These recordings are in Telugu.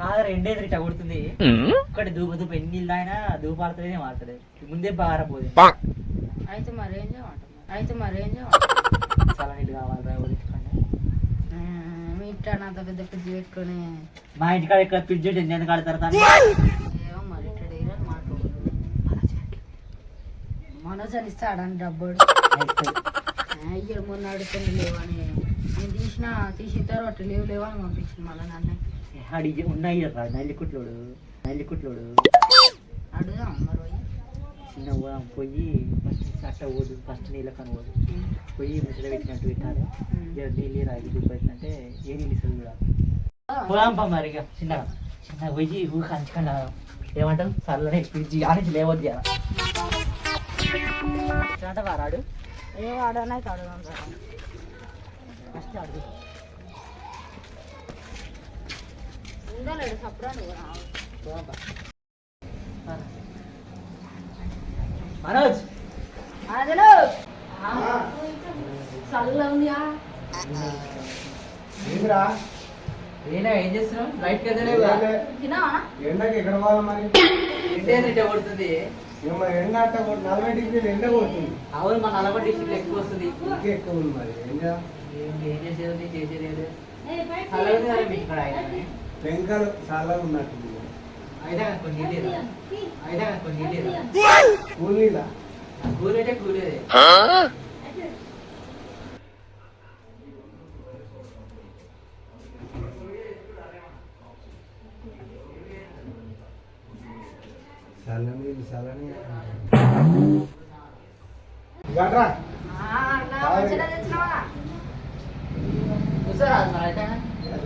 కాదు రెండే ఇట్లా కొడుతుంది. ఒకటి దూప దూప ఎన్ని ఇల్లు అయినా దూపాడుతుంది మారుతుంది ముందే అయితే మరి ఏం చేయమంటారు అయితే మరి ఏం చేయమంటారు చాలా నీళ్ళు కావాలి రా ఊరించుకోండి మీ ఇంట్లో అంత పెద్ద ఫ్రిడ్జ్ పెట్టుకొని. మా ఇంటికాడ ఇక్కడ ఫ్రిడ్జ్ ఉంటుంది ఎందుకు ఆడతారు దాన్ని ఏమో మరి ఇట్లా మనోజ్ అని ఇస్తాడని డబ్బుడు అయ్యో మొన్న అడుగుతుంది లేవని. నేను తీసిన తీసిన తర్వాత లేవు లేవని పంపించింది మళ్ళీ నన్ను అడిగి ఉన్నాయి రా నల్లి కుట్లోడు నల్లి కుట్లోడు. అడుగుదాం మరి. చిన్న పోయి ఫస్ట్ అట్ట పోదు ఫస్ట్ నీళ్ళ కను పోదు. పోయి ముసలి పెట్టినట్టు పెట్టాలి. జర నీళ్ళు రాగి దుబ్బ పెట్టినట్టే ఏ నీళ్ళు ఇస్తుంది కూడా పోదాం పా మరి ఇక చిన్నగా చిన్నగా పోయి ఊ కంచకుండా ఏమంటారు? చల్లనే ఫ్రిడ్జ్ ఆనించి లేవద్దు కదా అంటే వారాడు ఏ అడుగుదాం రా. ఫస్ట్ అడుగు. ఉందో లేడు అదిలో. చల్ల ఏందిరా? ఏనా ఏం చేస్తున్నావు? లైట్ ఏంలే. తిన్నావా? ఎండకి ఎక్కడ పోవాలి మరి? ఇంటే కొడుతుంది? ఎండ అట్ట నలభై డిగ్రీలు ఎండ కొడుతుంది. అవును మన నలభై డిస్ట్రిక్ట్ ఎక్కువ వస్తుంది. ఇంకే ఎక్కువ ఉంది మరి. ఏం చేసేది? చేసేది? కదా మీ ఇక్కడ పెంకలు చాలా అయినా కానీ కొన్ని లేదా? కానీ కొన్ని లేదా? కూలీలా కూలేటే కూలేదే చల్లని చల్లని గట్రా?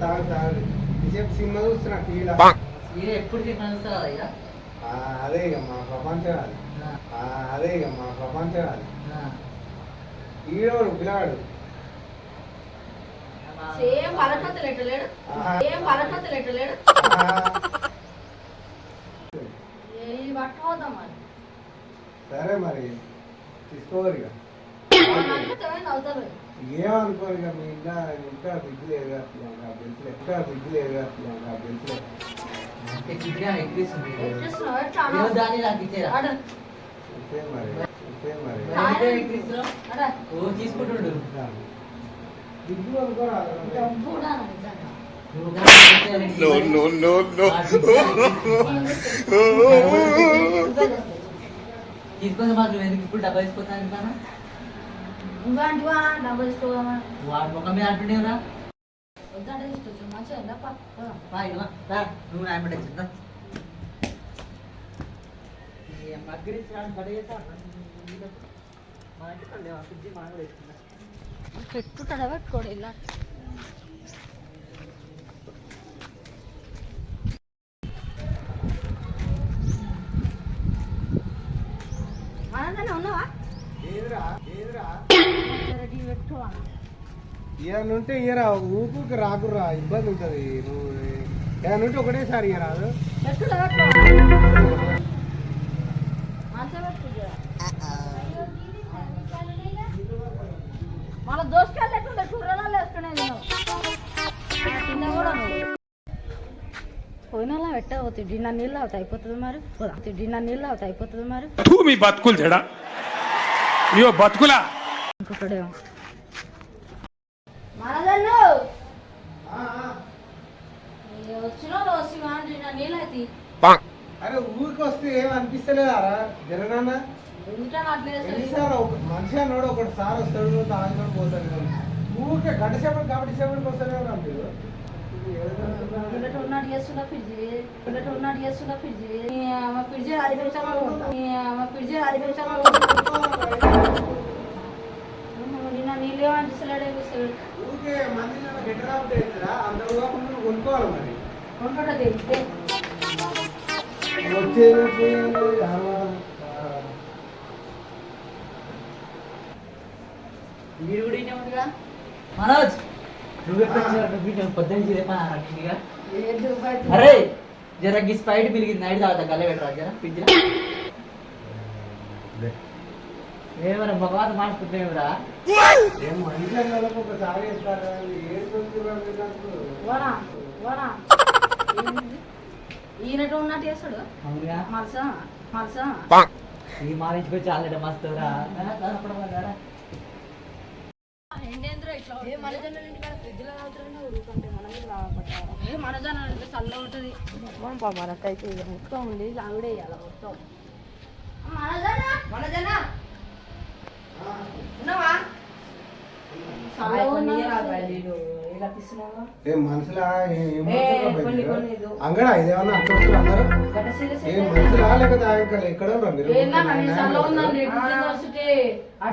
తాగు తాగు సినిమా చూస్తున్నా టీవీలో ఇది ఎప్పుడు అదే ఇక మా ప్రపంచం అది. ఆ, ఆ, అదే ఇక మా ప్రపంచం అది. ఈడోడు పిల్లాడు. సేమ్ పరపతులు ఎట్టలేడు. సేమ్ ఎట్టలేడు సరే మరి తీసుకోరు ఇక. ఏమనుకోరు ఇక మీ ఇంట్లో ఇంకా ఫ్రిడ్జ్ లేదు కదా నాకు ఇంకా ఫ్రిడ్జ్ లేదు కదా నాకు తెలుసులే అంటే కిడ్నీ అని నాకు తీసుకుంటుండు అనుకోరా తీసుకొని మాకు ఎందుకు ఇప్పుడు డబ్బా తీసుకొస్తాను నువ్వేంటివా డబ్బులు తీసుకోదామా వాడి ముఖం మీద అంటుండేవురా వద్దంటే తీసుకొచ్చు మంచిగా ఉందా పా రా ఇదిగో, రా, నువ్వు కూడా వేసుకున్నా పెట్టుకుంటాడా పెట్టుకోడు ఇలా ఆనందనే ఉన్నావా ఏదిరా ఏదిరా పెట్టుకోవా ఇయర్ ఊపుకి రాకురా ఇబ్బంది ఉంటుంది. నువ్వు ఉంటే ఒకటేసారి ఇయర్ మన దోసకాయలు లేకుండా కూరలు వేసుకునేది తిన్న కూడా నువ్వు పోయిన పెట్టవు తిడ్డి నా నీళ్ళు అవుతాయి అయిపోతుంది మరి. పోదా తిడ్డి నా నీళ్ళు అవుతాయి అయిపోతుంది మరి. బతుకులు చెడా. ఇయో బతుకులా. ఇంకొకడేమో మనదన్ను వచ్చిన వచ్చి వాడి నా నీళ్ళు అయితే అరే ఊరికి వస్తే ఏం? ఎన్నిసార్లు ఒక మనిషి అన్నాడు ఒకటి సార్ వస్తాడు తాగినాడు పోతాడు. ఊరికే గంట సేపటి కాబట్టి సేపటికి ఉన్నారు మీరు? పిల్లట ఉన్నాడు చేస్తున్న ఫ్రిడ్జ్. ఉన్నాడు చేస్తున్న ఫ్రిడ్జ్. ఫ్రిడ్జ్ అది పెంచాలి ఫ్రిడ్జ్ అది పెంచాలి ఏమనిపిస్తలేడు ఏమిస్తలేడు ఊరికే మంది గెట్ రాబట్టే అందరూ కాకుండా నువ్వు కొనుక్కోవాలి మరి. కొంటాడు తెలిస్తే వచ్చేది వీడు కూడా ఉందిగా? మనోజ్ నువ్వు పొద్దున్న అరే జర గీ స్ప్రైట్ పిలిగింది నైట్ తాగుతా గల్ల పెట్టరా జర ఫ్రిడ్జ్ మార్చుకుంటున్నావురా ఏం ఈయనట్టు ఉన్నట్టు చేస్తాడు. మలసా మలసా. ఈ ఆల్రెడీ మనకైతే మొత్తం ఉంది ఇవ్వాలి మొత్తం. మనజన మనజన ఉన్నావా? ఏ మనసులా ఏం అంగడా ఇదేమన్నా అంటున్నారు అందరూ ఏ మనసులా లేకపోతే ఇక్కడ ఎక్కడ మీరు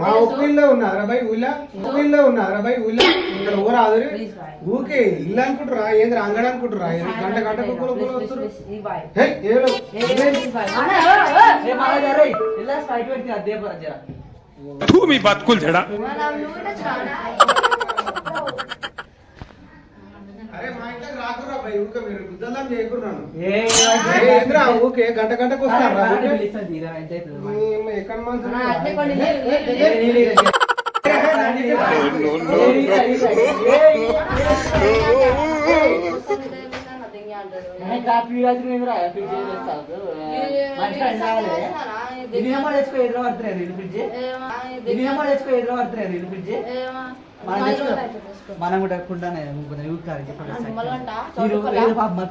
మా ఉప్పిల్లో ఉన్నారా ఊళ్ళో ఉప్పిల్లో ఉన్నారా ఊళ్ళో ఇక్కడ ఊరు ఆదురి ఊకే ఇల్లు అనుకుంటురా ఏంది అంగడ అనుకుంటురా గంట గంట కుక్కలు కుక్కలు వస్తారు హే, ఏలో, ఇదేంటి? ఏ మహారాజా రే ఇలా స్పైట్ పెడితే అదే పరా జరా తూ మీ బతుకులు చెడా అరే మా ఇంట్లోకి రాకుర్రా బై ఊకే మీరు గుద్దలం చేయకున్నాను ఏ ఏంద్రా ఊకే గంట గంటకు వస్తారా ఊకే? పిలుస్తాను తీరా ఎంత అవుతుంది మీ అమ్మ ఎక్కడ మనుషులు? అట్టే కొన్ని నీళ్ళు, నీళ్ళు, ఏ, నీళ్ళు. నీళ్ళు ఇరా. ఏ, ఏ, నా నీళ్ళు రా. ఏ, ఇరా, ఇరా, ఏ, ఏ, కాపీ రాజు ఏంద్రా ఫ్రిడ్జ్ ఏమో. తెచ్చుకో ఎదురు పడుతున్నాయి ఏమో. తెచ్చుకో ఎదురు పడుతున్నాయి ఇల్లు ఫ్రిడ్జ్. మనం కూడా కుండానే మీరు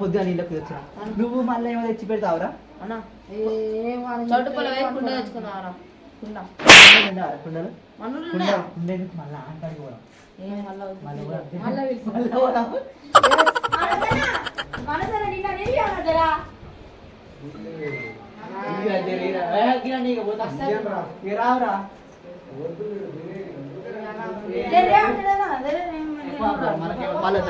పొద్దున నీళ్ళకి నువ్వు మళ్ళీ ఏమో తెచ్చి పెడతావురా? కుండలు కుండలు? మళ్ళీ కూడా మళ్ళీ కూడా అంతే. మళ్ళా పిలుస్తా. మళ్ళీ కూడా ఇదిగా జరిగిరా. ఏ, ఇదిగా నీకు పోతా. ఇంకేం రా? ఇక రావురా?